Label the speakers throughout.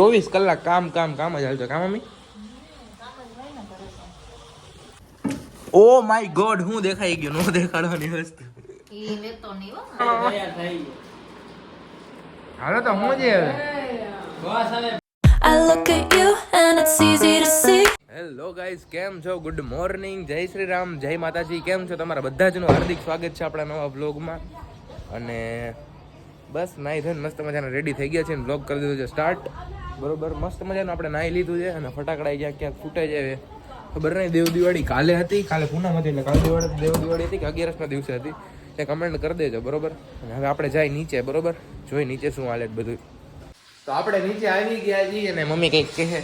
Speaker 1: ચોવીસ કલાક કામ કામ કામ જ હાલતો. કામ મમ્મી? ઓ માય ગોડ હું દેખાઈ ગયો? નો દેખાડવાની વસ્તુ. હાલો તો હું જે હવે?
Speaker 2: I look at you and it's easy to see.
Speaker 1: Hello guys કેમ છો? ગુડ મોર્નિંગ જય શ્રી રામ. જય માતાજી. કેમ છો? તમારા બધા જનું હાર્દિક સ્વાગત છે આપણા નવા બ્લોગમાં અને બસ નાહી થઈને મસ્ત મજાના રેડી થઈ ગયા છે અને બ્લોગ કરી દીધો છે. સ્ટાર્ટ બરોબર મસ્ત મજાનું આપણે નાહી લીધું છે અને ફટાકડા ક્યાંક ક્યાંક ફૂટે છે ખબર નહીં દેવ દિવાળી કાલે હતી કાલે પૂનમ હતી એટલે કાલે દિવાળી દેવ દિવાળી હતી કે અગિયારસના દિવસે હતી. એ કમેન્ટ કરી દેજો બરોબર? અને હવે આપણે જાય નીચે બરોબર? જોઈ નીચે શું હાલે બધું. તો આપણે નીચે આવી ગયા છીએ અને મમ્મી કંઈક કહે.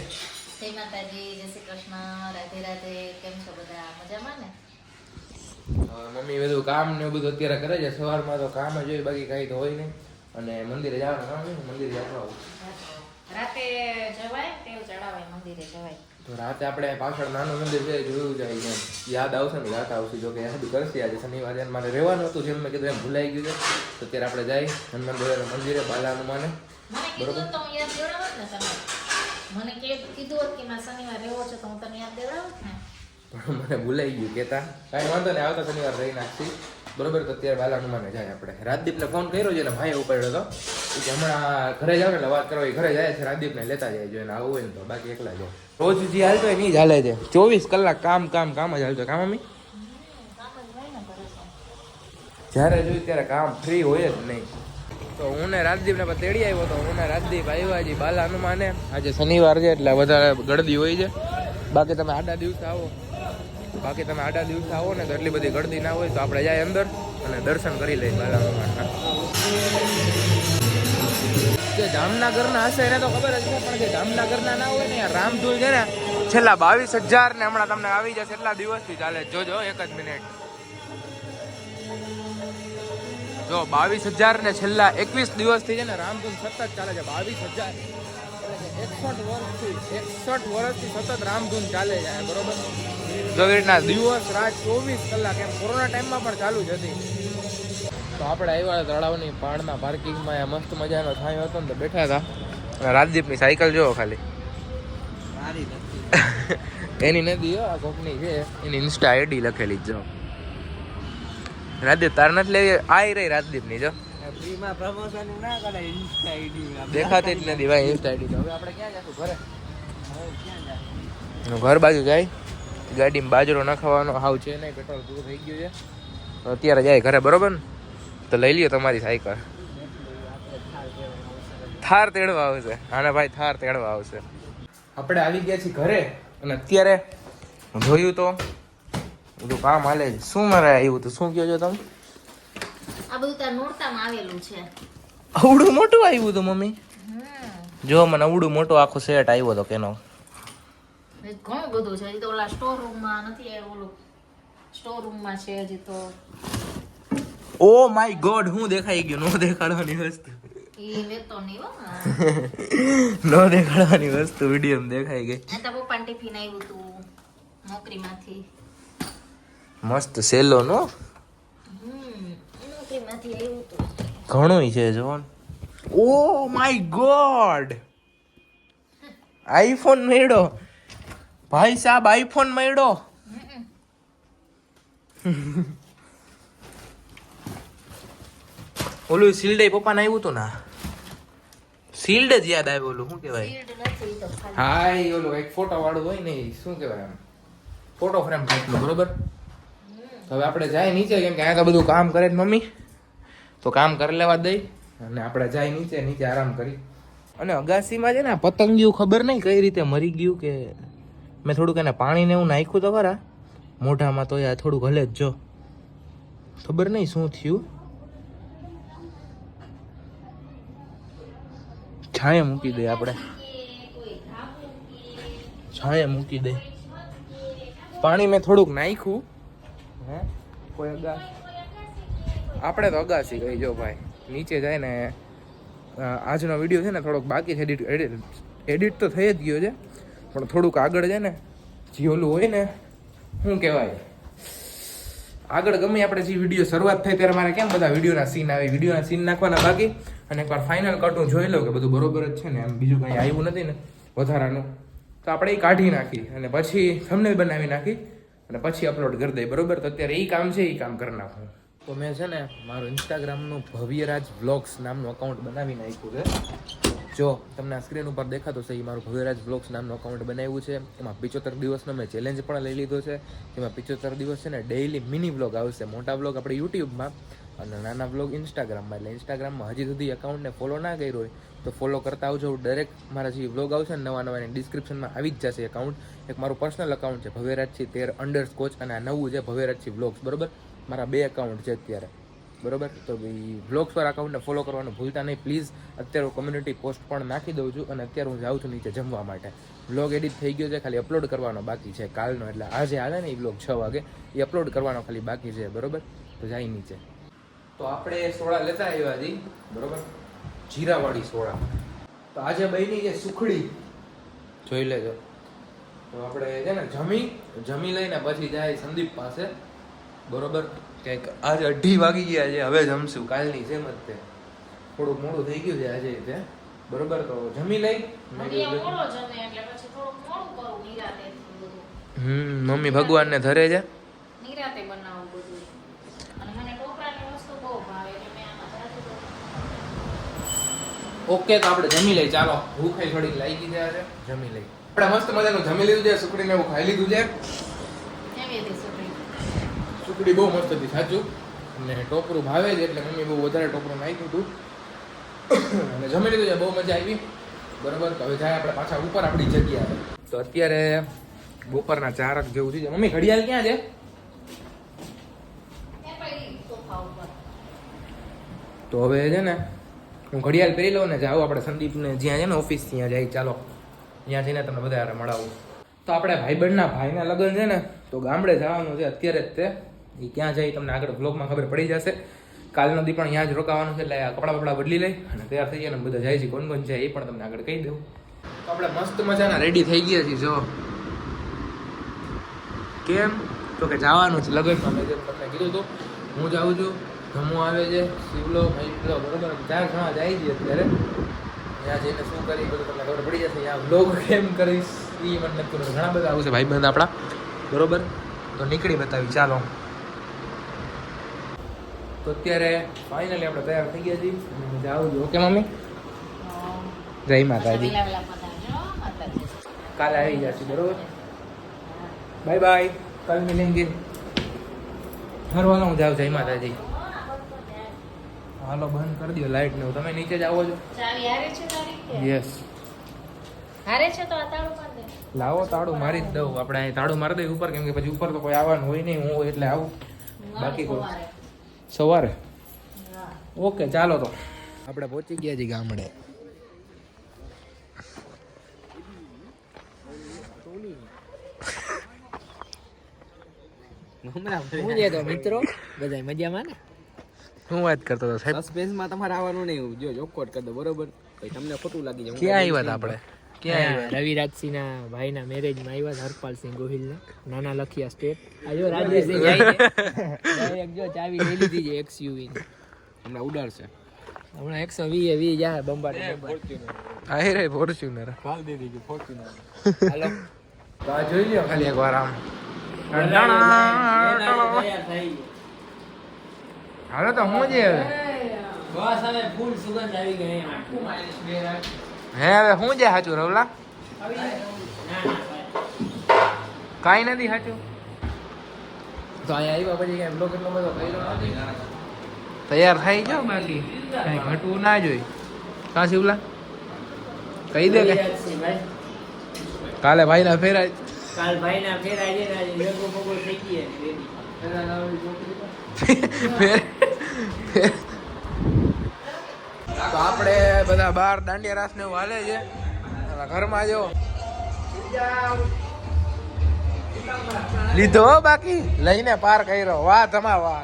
Speaker 3: જય માતાજી જય શ્રી કૃષ્ણ રાધે રાધે. કેમ છો બધા? મજામાં ને?
Speaker 1: મમ્મી બધું કામ ને બધું અત્યારે કરે છે. સવારમાં તો કામ જ હોય બાકી કાંઈ તો હોય નહીં. અને મંદિરે જવાનું મંદિરે જવાનું.
Speaker 3: રાતે જવાય તેવ ચડાવાય મંદિરે જવાય?
Speaker 1: તો રાતે આપણે પાછળ નાનું મંદિર છે જોયું જાય એમ યાદ આવશે ને રાત આવશે જો કે યાદ કરશે આજે શનિવારે મારે રહેવાનું હતું જેમ મેં કીધું એમ ભૂલાઈ ગયું છે. તો અત્યારે આપણે જાય હનુમાન દાદાના મંદિરે બાલા હનુમાને.
Speaker 3: તમે મને કીધું હોત કે શનિવાર રહેવો છે તો હું તને યાદ દેવડાવું ને?
Speaker 1: પણ મને ભૂલાઈ ગયું, કેતા. કાંઈ વાંધો નહીં, આવતા શનિવાર રહી નાખશી. બરોબર, તો અત્યારે બાલા હનુમાને જાય આપણે. રાજદીપને ફોન કર્યો છે એટલે ભાઈ ઉપાડ્યો હતો કે હમણાં ઘરે જાવ ને એટલે વાત કરવા ઘરે જાય છે, રાજદીપને લેતા જાય જો એને આવું હોય ને તો બાકી એકલા જો રોજ જે હાલતો હોય નહીં હાલે છે. ચોવીસ કલાક કામ કામ કામ જ હાલતો કામ
Speaker 3: તો.
Speaker 1: જ્યારે જોયું ત્યારે કામ ફ્રી હોય જ નહીં. તો હું ને રાજદીપને તેડી આવ્યો તો હું ને રાજદીપ આવ્યા હજી બાલા હનુમાને. આજે શનિવાર છે એટલે વધારે ગળદી હોય છે. બાકી તમે આડા દિવસે આવો. બાકી તમે આડા દિવસે આવો ને તો એટલી બધી ગળદી ના હોય તો આપણે જાય અંદર અને દર્શન કરી લઈએ બાલા ભગવાનના. જે જામનગરના હશે એને તો ખબર જ છે, પણ જે જામનગરના ના હોય ને રામધૂલ છે ને, છેલ્લા બાવીસ હજાર ને હમણાં તમને આવી જશે, એટલા દિવસથી ચાલે. જોજો એક જ મિનિટ. જો, બાવીસ હજાર ને છેલ્લા એકવીસ દિવસથી છે ને, રામધૂન સતત ચાલે છે. બાવીસ હજાર. એકસઠ વર્ષથી એકસઠ વર્ષથી સતત રામધૂન ચાલે છે, બરોબર? રીતના દિવસ. રાત ચોવીસ કલાક એમ. કોરોના ટાઈમમાં પણ ચાલુ જ હતી. તો આપણે આવ્યા તળાવની પાળના પાર્કિંગમાં આ મસ્ત મજાનો છાંયો હતો ને તો બેઠા હતા. અને રાજદીપની સાયકલ જોવો ખાલી. એની નથી આ કોકની છે. એની ઇન્સ્ટા આઈડી લખેલી જ જો. રાજદીપ તાર નથી લેવી? આઈ રહી રાજદીપની જો. દેખાતી જ નથી ભાઈ. ઇન્સ્ટા આઈડી હવે આપણે ક્યાં જશું? ઘરે? ઘર બાજુ જાય. ગાડીમાં બાજરો નખાવાનો હાવ છે નહીં પેટ્રોલ પૂરું થઈ ગયું છે. તો અત્યારે જાય ઘરે બરોબર ને? તો લઈ લ્યો તમારી સાયકલ. થાર તેડવા આવશે. આને ભાઈ થાર તેડવા આવશે. આપણે આવી ગયા છીએ ઘરે અને અત્યારે જોયું તો બધું કામ હાલે છે. શું મારે આવ્યું હતું? શું કહો છો તમે?
Speaker 3: આ બધું તાર નોરતામાં આવેલું છે.
Speaker 1: અવડું મોટું આવ્યું હતું મમ્મી? જો મને અવડું મોટો આખો સેટ આવ્યો હતો કેનો.
Speaker 3: ઘણું બધું છે. હજી તો ઓલા સ્ટોર રૂમમાં નથી આવ્યું ઓલું સ્ટોર રૂમમાં છે હજી તો.
Speaker 1: ઓ માય ગોડ હું દેખાઈ ગયું? નો દેખાડવાની વસ્તુ. નો દેખાડવાની વસ્તુ વીડિયો દેખાઈ ગઈ.
Speaker 3: પપ્પાને ટિફિન આવ્યું હતું નોકરીમાંથી.
Speaker 1: મસ્ત સેલો નો?
Speaker 3: નોકરીમાંથી આવ્યું હતું
Speaker 1: ઘણું છે જોન ઓ માય ગોડ! આઈફોન મળ્યો ભાઈ સાહેબ આઈફોન મળ્યો. ઓલું શિલ્ડે પપ્પાને આવ્યું હતું ના શિલ્ડ જ યાદ આવ્યું ઓલું શું કહેવાય?
Speaker 3: શિલ્ડ નથી ઈ તો ખાલી.
Speaker 1: હા એ ઓલું એક ફોટો વાળું હોય ને શું કહેવાય એમ ફોટો ફ્રેમ ટાઈપનું બરોબર? તો હવે આપણે જાય નીચે કેમ કે અહીંયા બધું કામ કરે મમ્મી. તો કામ કરી લેવા દઈ અને આપણે જાય નીચે નીચે આરામ કરી. અને અગાસીમાં છે ને પતંગિયું ખબર નહીં કઈ રીતે મરી ગયું કે મેં થોડુંક એને પાણીને એવું નાખ્યું તો ખરા. મોઢામાં તો યાર થોડુંક હલે જ જો. ખબર નહીં શું થયું. છાંયે મૂકી દઈએ આપણે. છાંયે મૂકી દે. પાણી મેં થોડુંક નાખ્યું. હે? કોઈ અગા આપણે તો અગાસી ગઈ જો ભાઈ. નીચે જાય ને આજનો વીડિયો છે ને થોડોક બાકી છે. એડિટ એડિટ એડિટ તો થઈ જ ગયો છે. પણ થોડુંક આગળ છે ને જે હોય ને, શું કહેવાય? આગળ ગમે આપણે જે વીડિયો શરૂઆત થઈ ત્યારે મારે કેમ બધા વિડીયોના સીન આવે? વિડીયોના સીન નાખવાના બાકી. અને એકવાર ફાઇનલ કટ હું જોઈ લઉં કે બધું બરોબર જ છે ને, એમ બીજું કંઈ આવ્યું નથી ને, વધારાનું. તો આપણે એ કાઢી નાખી અને પછી થમને બનાવી નાખી અને પછી અપલોડ કરી દઈએ, બરોબર? તો અત્યારે એ કામ છે એ કામ કરી નાખું. તો મેં છે ને, મારું ઇન્સ્ટાગ્રામનું ભવ્યરાજ બ્લોગ્સ નામનું અકાઉન્ટ બનાવી નાખ્યું છે. જો તમને સ્ક્રીન ઉપર દેખાતો છે એ મારું ભવ્યરાજ બ્લોગ્સ નામનું અકાઉન્ટ બનાવ્યું છે. એમાં પિચોતેર દિવસનો મેં ચેલેન્જ પણ લઈ લીધો છે. એમાં પિચોતેર દિવસ છે ને ડેઈલી મિની વ્લોગ આવશે. મોટા બ્લોગ આપણે યુટ્યુબમાં અને નાના બ્લોગ ઇન્સ્ટાગ્રામમાં એટલે ઇન્સ્ટાગ્રામમાં હજી સુધી એકાઉન્ટને ફોલો ના કર્યો હોય, તો ફોલો કરતા આવજો. દરેક મારા જે વ્લોગ આવશે ને નવા નવા એની ડિસ્ક્રિપ્શનમાં આવી જ જશે એકાઉન્ટ એક મારું પર્સનલ એકાઉન્ટ છે ભવ્યરાજસિંહ તેર અંડર સ્કોચ અને આ નવું છે ભવ્યરાજસિંહ બ્લોગ્સ બરાબર? મારા બે એકાઉન્ટ છે અત્યારે. બરોબર? તો ભાઈ વ્લોગ્સ પર અકાઉન્ટને ફોલો કરવાનું ભૂલતા નહીં. પ્લીઝ અત્યારે હું કમ્યુનિટી પોસ્ટ પણ નાખી દઉં છું અને અત્યારે હું જાઉં છું નીચે જમવા માટે. વ્લોગ એડિટ થઈ ગયો છે, ખાલી અપલોડ કરવાનો બાકી છે કાલનો. એટલે આજે આવે ને એ બ્લોગ છ વાગે. એ અપલોડ કરવાનો ખાલી બાકી છે, બરોબર? તો જાય નીચે. તો આપણે સોડા લેતા આવ્યા હતી બરોબર? જીરાવાળી સોડા. તો આજે બની છે સુખડી. જોઈ લેજો. તો આપણે છે ને જમી જમી લઈને પછી જાય સંદીપ પાસે. બરોબર? કંઈક આજે અઢી વાગી ગયા છે હવે જમશું. કાલની જેમ જ તે. થોડુંક મોડું થઈ ગયું છે આજે તે. બરોબર તો જમી લઈ? હમ મમ્મી ભગવાનને ધરે છે? ઓકે તો આપણે જમી લઈ ચાલો ભૂખ થોડીક લાગી છે. જમી લઈ આપણે મસ્ત મજાનું જમી લીધું છે સુકડીને એવું ખાઈ લીધું છે.
Speaker 3: સુખડી
Speaker 1: બહુ મસ્ત હતી સાચું? અને ટોપરું ભાવે જ એટલે મમ્મી બહુ વધારે ટોપરું નાખ્યું હતું. અને જમી લીધું બહુ મજા આવી. બરાબર? હવે જાય આપણે પાછા ઉપર આપણી જગ્યાએ. તો અત્યારે બપોરના ચારક જેવું છે મમ્મી ઘડિયાળ ક્યાં છે? તો હવે છે ને હું ઘડિયાળ પહેરી લઉં ને જાઉં આપણે સંદીપને જ્યાં છે ને ઓફિસ ત્યાં જાય. ચાલો ત્યાં જઈને તમને બધા મળાવું. તો આપણે ભાઈબંધના ભાઈના લગ્ન છે ને તો ગામડે જવાનું છે અત્યારે જ તે. એ ક્યાં જાય તમને આગળ બ્લોગમાં ખબર પડી જશે. કાલનો દી પણ ત્યાં જ રોકાવાનું છે, એટલે કપડાં બપડા બદલી લઈ અને તૈયાર થઈ ને બધા જાય છે. કોણ કોણ છે એ પણ તમને આગળ કહી દઉં. તો આપણે મસ્ત મજાના રેડી થઈ ગયા છીએ, જો. કેમ? તો કે જવાનું છે લગ્નમાં મેં. તમને કીધું હતું, હું જાઉં છું, ધમો આવે છે, શિવલો મહિપલો બરોબર. ચાર જણા જાય છે અત્યારે. ત્યાં જઈને શું કરી તમને ખબર પડી જશે. ત્યાં બ્લોગ કેમ કરીશ એ મને ઘણા બધા આવશે ભાઈબંધ આપણા. બરોબર? તો નીકળી બતાવી, ચાલો. તો અત્યારે ફાઇનલી આપણે તૈયાર થઈ ગયા છીએ. અને જાઉં છું ઓકે મમ્મી? જય માતાજી. કાલે આવી જશે બરોબર? બાય બાય કાલ મિલેંગે ફરવાનો હું જાઉં જય માતાજી. હાલો બંધ કરી દો લાઈટ ને. તમે નીચે જ આવો છો? યસ
Speaker 3: હારે છે તો આ તાળું માર દે.
Speaker 1: લાવો તાળું મારી જ દઉં. આપણે અહીં તાળું મારી દઈએ ઉપર કેમ કે પછી ઉપર તો કોઈ આવવાનું હોય નહીં. હું એટલે આવું. બાકી કોઈ
Speaker 3: સવારે.
Speaker 1: ઓકે ચાલો તો. આપણે પહોંચી ગયા છીએ ગામડે.
Speaker 4: હું તો મિત્રો? બધા મજામાં ને?
Speaker 1: હું વાત કરતો હતો સાહેબ?
Speaker 4: તમારે આવવાનું નહીં જો જોકોટ કરી દો બરોબર? તમને ખોટું લાગી જાય
Speaker 1: ક્યાં આવ્યા હતા આપણે? ક્યાં ના
Speaker 4: ભાઈ ના મેરેજમાં આવ્યા હરપાલસિંહ ગોહિલ નાના લખિયા સ્ટેટ આજો જો રાજેશસિંહ જાય છે. Direct જો ચાવી લઈ લીધી છે એક્સયુવી
Speaker 5: હમણાં ઉડાડશે
Speaker 4: હમણાં એકસો વીએ વી જાય બંબાટ
Speaker 1: આહી રે ફોર્ચ્યુનર
Speaker 5: કાલ દે દીધું ફોર્ચ્યુનર
Speaker 4: હાલો.
Speaker 1: તો આ જોઈ લ્યો ખાલી એક વાર આમ હાલો તો હું જે હવે?
Speaker 4: બસ હવે ફૂલ સુગંધ આવી ગઈ
Speaker 1: હે હવે હું જે સાચું રવલા કાંઈ નથી સાચું તો અહીંયા આવ્યા પછી બ્લોગ એટલો બધો તૈયાર થઈ જાઓ બાકી. કાંઈ ઘટવું ના જોઈ કાં શિવલા? કહી દે કે. કાલે ભાઈના ફેરાય.
Speaker 4: કાલ છે ને ગઈ
Speaker 1: ફેર ફેર. તો આપણે બધા બાર દાંડિયા રાસ ને એવું હાલે છે. ઘરમાં જો. લીધો બાકી? લઈને પાર કર્યો. વાહ તમા વાહ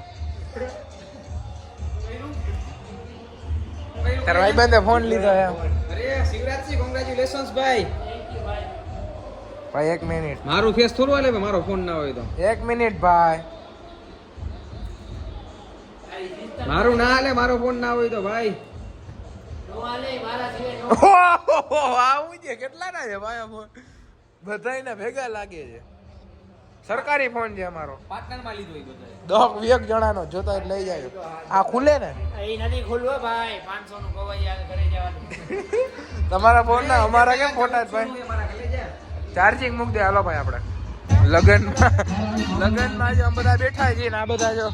Speaker 1: તાર ભાઈબંધે ફોન લીધો એમ.
Speaker 5: અરે શિવરાજસિંહ કોંગ્રેચ્યુલેશન્સ ભાઈ.
Speaker 1: ભાઈ એક મિનિટ
Speaker 5: મારું ફેસ થોડું હાલે મારો ફોન ના હોય તો.
Speaker 1: એક મિનિટ ભાઈ.
Speaker 5: મારું ના હાલે મારો ફોન ના હોય તો ભાઈ
Speaker 4: નો હાલે મારા સિવાય નો
Speaker 1: આવું છે કેટલા ના છે? ભાઈ ફોન બધાયને ભેગા લાગે છે. સરકારી ફોન છે અમારો.
Speaker 5: પાર્ટનરમાં લીધો એ બધાએ.
Speaker 1: દોક વીક જણાનો જોતા જ લઈ જાય. આ ખુલે ને?
Speaker 4: એ નથી ખુલવો ભાઈ 500 નું કવાઈ આવે ઘરે જવાનું.
Speaker 1: તમારા ફોન ના અમારા કેમ ફોટા જ ભાઈ? ચાર્જિંગ મૂક દે હાલો ભાઈ આપણે. લગનમાં લગનમાં જો બધા બેઠા છીએ ને આ બધા જો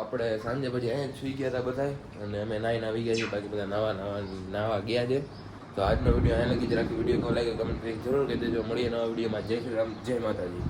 Speaker 1: આપણે સાંજે પછી અહીંયા સુઈ ગયા હતા બધા અને અમે નાઈને આવી ગયા છીએ, બાકી બધા નાવા નાવા નાવા ગયા છે. તો આજનો વીડિયો અહીંયા લગી જ રાખી વીડિયો કોલ લાગે કમેન્ટ કરીને જરૂર કહી દેજો મળીએ નવા વિડીયોમાં. જય શ્રી રામ, જય માતાજી.